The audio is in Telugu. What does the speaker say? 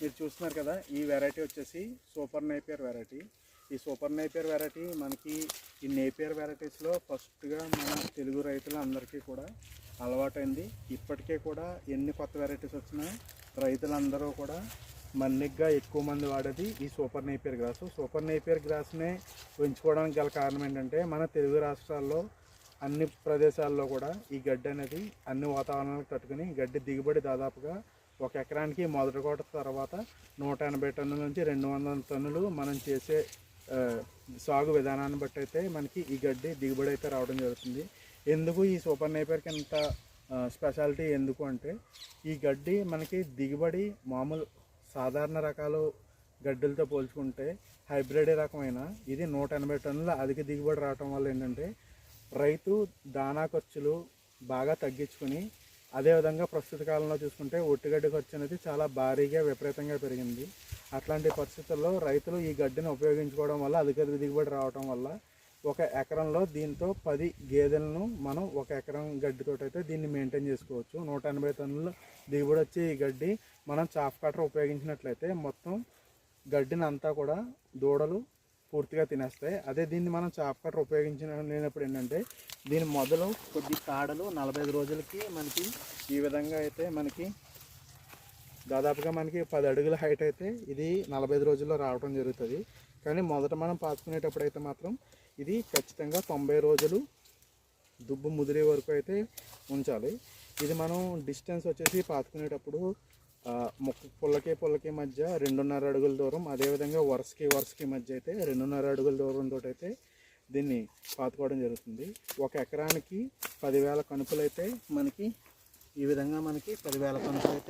మీరు చూస్తున్నారు కదా ఈ వెరైటీ వచ్చేసి సూపర్ నేపియర్ వెరైటీ ఈ సూపర్ నేపియర్ వెరైటీ మనకి ఈ నేపియర్ వెరైటీస్లో ఫస్ట్గా మన తెలుగు రైతులందరికీ కూడా అలవాటైంది. ఇప్పటికే కూడా ఎన్ని కొత్త వెరైటీస్ వచ్చినా రైతులందరూ కూడా మన్నిగ్గా ఎక్కువ మంది వాడేది ఈ super Napier grass super Napier గ్రాస్నే పెంచుకోవడానికి గల కారణం ఏంటంటే మన తెలుగు రాష్ట్రాల్లో అన్ని ప్రదేశాల్లో కూడా ఈ గడ్డి అనేది అన్ని వాతావరణాలకు తట్టుకుని గడ్డి దిగుబడి దాదాపుగా ఒక ఎకరానికి మొదటి కోట తర్వాత నూట ఎనభై టన్నుల నుంచి రెండు వందల టన్నులు మనం చేసే సాగు విధానాన్ని బట్టి అయితే మనకి ఈ గడ్డి దిగుబడి అయితే రావడం జరుగుతుంది. ఎందుకు ఈ సూపర్ నైపర్కి ఇంత స్పెషాలిటీ ఎందుకు అంటే ఈ గడ్డి మనకి దిగుబడి మామూలు సాధారణ రకాలు గడ్డలతో పోల్చుకుంటే హైబ్రిడ్ రకమైన ఇది నూట ఎనభై టన్నుల అధిక దిగుబడి రావటం వల్ల ఏంటంటే రైతు దానా ఖర్చులు బాగా తగ్గించుకుని అదేవిధంగా ప్రస్తుత కాలంలో చూసుకుంటే ఒట్టిగడ్డి ఖర్చు అనేది చాలా భారీగా విపరీతంగా పెరిగింది. అట్లాంటి పరిస్థితుల్లో రైతులు ఈ గడ్డిని ఉపయోగించుకోవడం వల్ల అధిక దిగుబడి రావడం వల్ల ఒక ఎకరంలో దీంతో పది గేదెలను మనం ఒక ఎకరం గడ్డితో అయితే దీన్ని మెయింటైన్ చేసుకోవచ్చు. నూట ఎనభై టన్నుల దిగుబడి వచ్చే ఈ గడ్డి మనం చాఫ్ కటర్ ఉపయోగించినట్లయితే మొత్తం గడ్డిని అంతా కూడా దూడలు పూర్తిగా తినేస్తాయి. అదే దీన్ని మనం చాప్ కట్టర్ ఉపయోగించిన లేనప్పుడు ఏంటంటే దీని మొదలు కొద్ది కాడలు నలభై రోజులకి మనకి ఈ విధంగా అయితే మనకి దాదాపుగా మనకి పది అడుగుల హైట్ అయితే ఇది నలభై రోజుల్లో రావడం జరుగుతుంది. కానీ మొదట మనం పాతుకునేటప్పుడు అయితే మాత్రం ఇది ఖచ్చితంగా తొంభై రోజులు దుబ్బు ముదిరే వరకు అయితే ఉంచాలి. ఇది మనం డిస్టెన్స్ వచ్చేసి పాతుకునేటప్పుడు మొక్క పుల్లకి పుల్లకి మధ్య రెండున్నర అడుగుల దూరం అదేవిధంగా వరుసకి వరుసకి మధ్య అయితే రెండున్నర అడుగుల దూరంతో అయితే దీన్ని పాతుకోవడం జరుగుతుంది. ఒక ఎకరానికి పదివేల కనుపులు అయితే మనకి ఈ విధంగా మనకి పదివేల కనుపులు అయితే